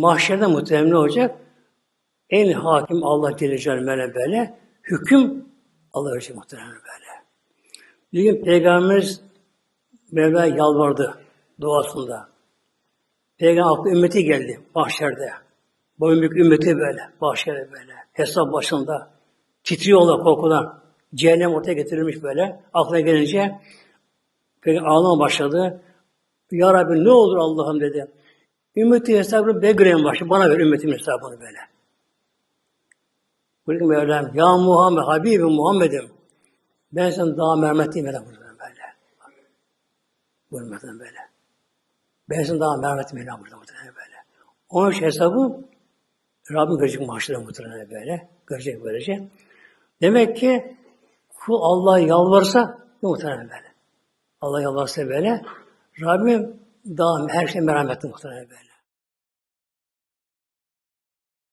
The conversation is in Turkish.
mahşerde muhtemelen ne olacak? En hakim Allah Celaluhu böyle böyle. Hüküm Allah verecek muhtemelen böyle. Bir gün Peygamberimiz Mevla yalvardı duasında. Peygamber aklı ümmeti geldi mahşerde. Boyun büyük ümmeti böyle, mahşerde böyle. Hesap başında. Titriyorlar korkudan. Cehennem ortaya getirilmiş böyle. Aklına gelince Peygamber ağlama başladı. Ya Rabbi ne olur Allah'ım dedi. Ümmeti hesabını Begre'ye başladı. Bana ver ümmetimin hesabını böyle. Buyurun Mevlam, Ya Muhammed, Habibim Muhammed'im. Ben sana daha merhametliyim hele burada böyle. Buyurun Mevlam böyle. Ben sana daha merhametliyim burada muhtemelen böyle. Onun için hesabı Rabbim görecek mahşere muhtemelen böyle. Görecek böylece. Demek ki kul Allah'a yalvarsa muhtemelen böyle. Allah yalvarsa böyle. Rabbim دام هر شی مرمت مختلف بله